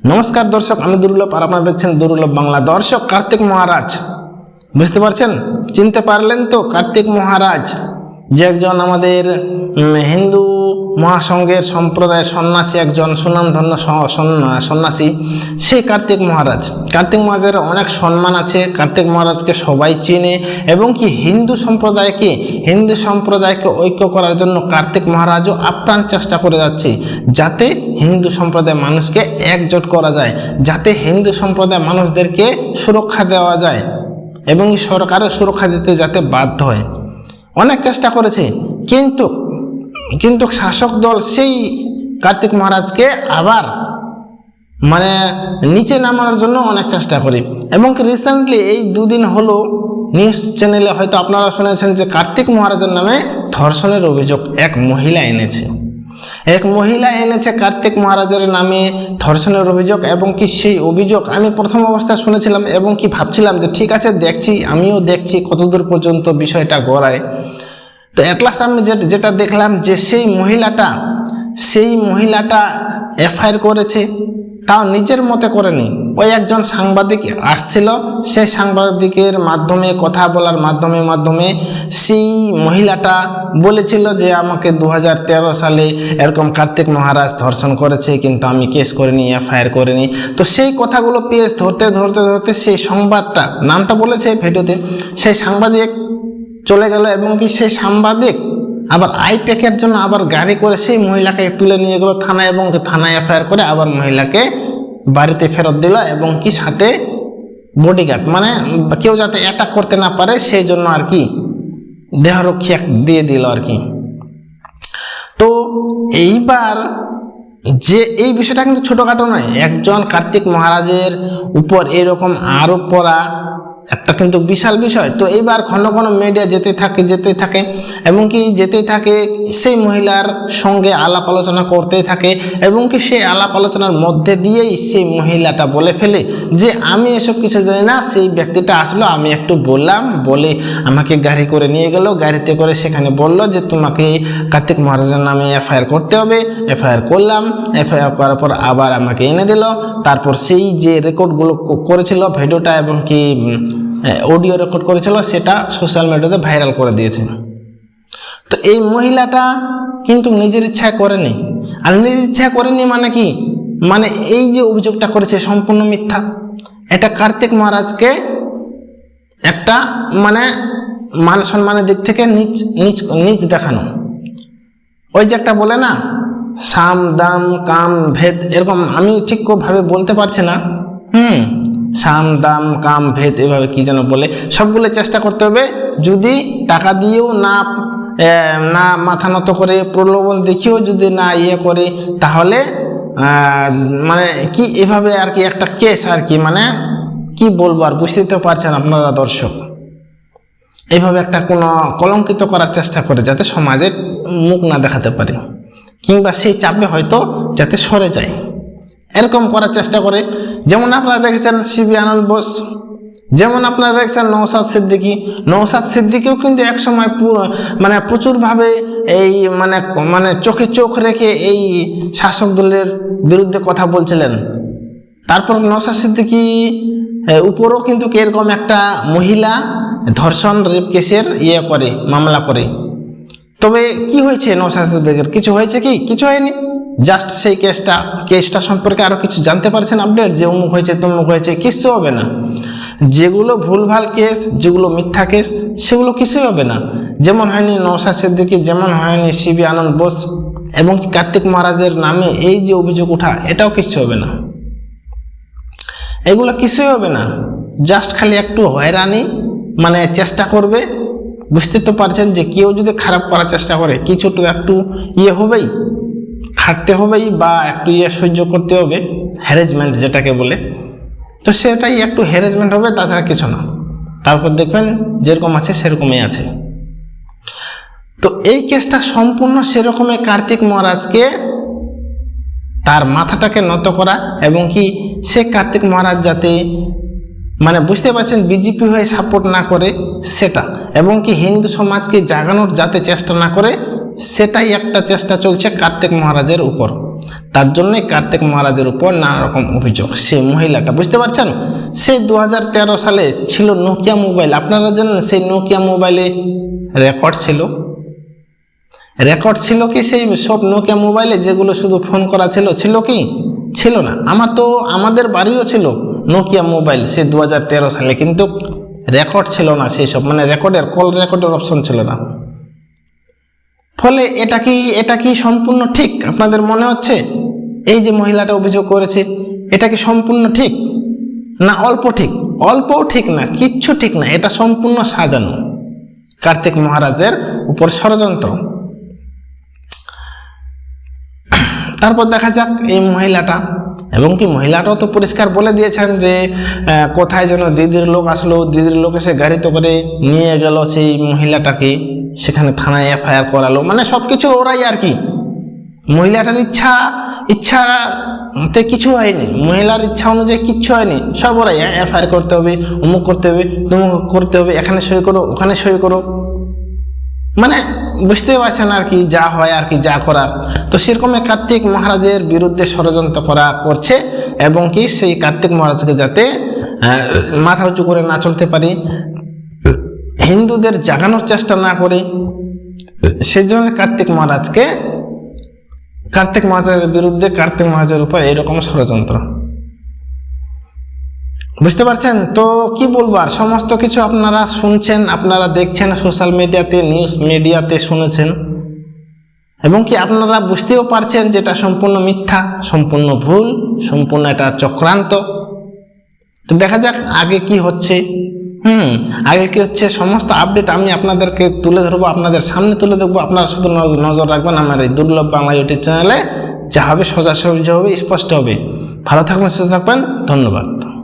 নমস্কার দর্শক, আমি দুর্লভ আর আপনারা দেখছেন দুর্লভ বাংলা। দর্শক, কার্তিক মহারাজ। বুঝতে পারছেন? চিনতে পারলেন তো? কার্তিক মহারাজ যে একজন আমাদের হিন্দু মহাসংঘের সম্প্রদায়ের সন্ন্যাসী, একজন সুনামধন্য সন্ন্যাসী, সেই কার্তিক মহারাজ। কার্তিক মহারাজের অনেক সম্মান আছে। কার্তিক মহারাজকে সবাই চেনে এবং কি হিন্দু সম্প্রদায়কে হিন্দু সম্প্রদায়কে ঐক্য করার জন্য কার্তিক মহারাজও আপ্রাণ চেষ্টা করে যাচ্ছে, যাতে হিন্দু সম্প্রদায়ের মানুষকে একজোট করা যায়, যাতে হিন্দু সম্প্রদায়ের মানুষদেরকে সুরক্ষা দেওয়া যায় এবং এই সরকারের সুরক্ষা দিতে যাতে বাধ্য হয়। অনেক চেষ্টা করেছে, কিন্তু কিন্তু শাসক দল সেই কার্তিক মহারাজকে আবার মানে নিচে নামানোর জন্য অনেক চেষ্টা করি। এবং রিসেন্টলি এই দুদিন হলো নিউজ চ্যানেলে হয়তো আপনারা শুনেছেন যে কার্তিক মহারাজের নামে ধর্ষণের অভিযোগ এক মহিলা এনেছে। এক মহিলা এনেছে কার্তিক মহারাজের নামে ধর্ষণের অভিযোগ এবং কি সেই অভিযোগ আমি প্রথম অবস্থায় শুনেছিলাম এবং কি ভাবছিলাম যে ঠিক আছে, দেখছি, আমিও দেখছি কতদূর পর্যন্ত বিষয়টা গড়ায়। তো অ্যাটলাস আমি যেটা দেখলাম যে সেই মহিলাটা সেই মহিলাটা এফআইআর করেছে। তাও নিজের মতে করেনি ওই একজন সাংবাদিক আসছিল সেই সাংবাদিকের মাধ্যমে, কথা বলার মাধ্যমে মাধ্যমে সেই মহিলাটা বলেছিল যে, আমাকে দু হাজার তেরো সালে এরকম কার্তিক মহারাজ ধর্ষণ করেছে, কিন্তু আমি কেস করিনি, এফআইআর করিনি। তো সেই কথাগুলো পেয়ে ধরতে ধরতে ধরতে সেই সংবাদটা, নামটা বলেছে ভিডিওতে, সেই সাংবাদিক চলে গেল এবং কি সেই সাংবাদিক আবার আই প্যাকের জন্য আবার গাড়ি করে সেই মহিলাকে তুলে নিয়ে গেল থানায় এবং থানায় এফআইআর করে আবার মহিলাকে বাড়িতে ফেরত দিল এবং কি সাথে বডিগার্ড মানে কেউ যাতে অ্যাটাক করতে না পারে সেই জন্য আর কি দেহরক্ষী দিয়ে দিল আর কি। তো এইবার যে এই বিষয়টা কিন্তু ছোটোখাটো নয়, একজন কার্তিক মহারাজের উপর এরকম আরোপ করা একটা কিন্তু বিশাল বিষয়। তো এইবার ঘন ঘন মিডিয়া যেতে থাকে যেতে থাকে এবং কি যেতেই থাকে সেই মহিলার সঙ্গে আলাপ আলোচনা করতেই থাকে এবং কি সেই আলাপ আলোচনার মধ্যে দিয়েই সেই মহিলাটা বলে ফেলে যে, আমি এসব কিছু জানি না, সেই ব্যক্তিটা আসলো, আমি একটু বললাম, বলে আমাকে গাড়ি করে নিয়ে গেল, গাড়িতে করে সেখানে বলল যে, তোমাকে কার্তিক মহারাজের নামে এফআইআর করতে হবে, এফআইআর করলাম, এফআইআর করার পর আবার আমাকে এনে দিল। তারপর সেই যে রেকর্ডগুলো করেছিল ভিডিওটা এবং কি অডিও রেকর্ড করেছিল, সেটা সোশ্যাল মিডিয়াতে ভাইরাল করে দিয়েছে। তো এই মহিলাটা কিন্তু নিজের ইচ্ছায় করেনি। আর নিজের ইচ্ছা করেনি মানে কি? মানে এই যে অভিযোগটা করেছে, সম্পূর্ণ মিথ্যা। এটা কার্তিক মহারাজকে একটা মানে মান সম্মানের দিক থেকে নিচ নিচ নিচ দেখানো। ওই যে একটা বলে না, সাম, দাম, কাম, ভেদ, এরকম আমি ঠিক ভাবে বলতে পারছি না। হুম সাম দাম, কাম, ভেদ এভাবে কি যেন বলে, সবগুলো চেষ্টা করতে হবে। যদি টাকা দিয়েও না না মাথা নত করে প্রলোভন দেখিয়েও যদি না ইয়ে করে, তাহলে মানে কি এভাবে আর কি একটা কেস আর কি মানে কি বলব আর বুঝতে পারছেন আপনারা দর্শক। এইভাবে একটা কোনো কলঙ্কিত করার চেষ্টা করে যাতে সমাজের মুখ না দেখাতে পারে, কিংবা সেই চাপে হয়তো যাতে সরে যায়। এরকম করার চেষ্টা করে। যেমন আপনারা দেখেছেন সিবি আনন্দ বোস, যেমন আপনারা দেখছেন নৌসাদ সিদ্দিকি। নৌসাদ সিদ্দিকিও কিন্তু একসময় পুরো মানে প্রচুরভাবে এই মানে মানে চোখে চোখ রেখে এই শাসক দলের বিরুদ্ধে কথা বলছিলেন। তারপর নৌসাদ সিদ্দিকি উপরও কিন্তু এরকম একটা মহিলা ধর্ষণ, রেপ কেসের ইয়ে করে, মামলা করে। তবে কি হয়েছে নৌসাদ সিদ্দিকের? কিছু হয়েছে কি? কিছু হয়নি। জাস্ট সেই কেসটা কেসটা সম্পর্কে আরও কিছু জানতে পারছেন আপডেট যে অমুক হয়েছে, তমুক হয়েছে, কিচ্ছু হবে না। যেগুলো ভুলভাল কেস যেগুলো মিথ্যা কেস সেগুলো কিছুই হবে না। যেমন হয়নি নৌসাদ সিদ্দিকি, যেমন হয়নি শিবি আনন্দ বোস এবং কার্তিক মহারাজের নামে এই যে অভিযোগ ওঠা, এটাও কিচ্ছু হবে না। এগুলো কিছুই হবে না। জাস্ট খালি একটু হয়রানি মানে চেষ্টা করবে। বুঝতে তো পারছেন যে কেউ যদি খারাপ করার চেষ্টা করে, কিছু তো একটু ইয়ে হবেই। খাটতে হবেই বা একটু ইয়ে সহ্য করতে হবে হ্যারেজমেন্ট যেটাকে বলে। তো সেটাই একটু হ্যারেজমেন্ট হবে, তাছাড়া কিছু না। তারপর দেখবেন যেরকম আছে সেরকমই আছে। তো এই কেসটা সম্পূর্ণ সেরকমের কার্তিক মহারাজকে তার মাথাটাকে নত করা এবং কি সে কার্তিক মহারাজ যাতে মানে বুঝতে পারছেন বিজেপি হয়ে সাপোর্ট না করে সেটা এবং কি হিন্দু সমাজকে জাগানোর যাতে চেষ্টা না করে সেটাই একটা চেষ্টা চলছে কার্তিক মহারাজের উপর। তার জন্যই কার্তিক মহারাজের উপর নানা রকম অভিযোগ। সেই মহিলাটা, বুঝতে পারছেন? সেই দু হাজার তেরো সালে ছিল নোকিয়া মোবাইল। আপনারা জানেন সেই নোকিয়া মোবাইলে রেকর্ড ছিল? রেকর্ড ছিল কি সেই সব নোকিয়া মোবাইলে যেগুলো শুধু ফোন করা ছিল? ছিল কি? ছিল না। আমার তো, আমাদের বাড়িও ছিল নোকিয়া মোবাইল সে দু হাজার তেরো সালে, কিন্তু রেকর্ড ছিল না সেই সব। মানে রেকর্ডের, কল রেকর্ডের অপশন ছিল না। ফলে এটা কি এটা কি সম্পূর্ণ ঠিক? আপনাদের মনে হচ্ছে? এই যে মহিলাটা অভিযোগ করেছে, এটা কি সম্পূর্ণ ঠিক? না, অল্প ঠিক। অল্পও ঠিক না, কিচ্ছু ঠিক না, এটা সম্পূর্ণ সাজানো। কার্তিক মহারাজের উপর ষড়যন্ত্র। তারপর দেখা যাক এই মহিলাটা, এবং কি মহিলাটাও তো পরিষ্কার বলে দিয়েছেন যে কোথায় যেন দিদির লোক আসলো, দিদির লোক এসে গাড়িতে করে নিয়ে গেল সেই মহিলাটাকে। সেখানে থানায় এফআইআর করালো। মানে সব কিছু ওরাই আর কি। মহিলাটার ইচ্ছা ইচ্ছাতে কিছু হয়নি। মহিলার ইচ্ছা অনুযায়ী কিচ্ছু হয়নি। সব ওরাই এফআইআর করতে হবে, অমুক করতে হবে, তুমুক করতে হবে, এখানে সই করো, ওখানে সই করো। মানে বুঝতে পারছেন আর কি, যা হয় আর কি, যা করার। তো সেরকমই কার্তিক মহারাজের বিরুদ্ধে ষড়যন্ত্র করা করছে এবং কি সেই কার্তিক মহারাজকে যাতে মাথা উঁচু করে না চলতে পারি। হিন্দুদের জাগানোর চেষ্টা না করে সেই জন্য কার্তিক মহারাজকে, কার্তিক মহারাজের বিরুদ্ধে কার্তিক মহারাজের উপর এরকম ষড়যন্ত্র। বুঝতে পারছেন? তো কি বলব আর? সমস্ত কিছু আপনারা শুনছেন, আপনারা দেখছেন, সোশ্যাল মিডিয়াতে, নিউজ মিডিয়াতে শুনেছেন। এবং কি আপনারা বুঝতেও পারছেন যেটা সম্পূর্ণ মিথ্যা, সম্পূর্ণ ভুল, সম্পূর্ণ এটা চক্রান্ত। তো দেখা যাক আগে কি হচ্ছে। হুম, আগে কি হচ্ছে, সমস্ত আপডেট আমি আপনাদেরকে তুলে ধরবো, আপনাদের সামনে তুলে দেখব, আপনারা শুধু নজ- নজর রাখবেন আমার এই দুর্লভ বাংলা ইউটিউব চ্যানেলে যা হবে সোজাসুজি হবে, স্পষ্ট হবে। ভালো থাকবেন, সুস্থ থাকবেন, ধন্যবাদ।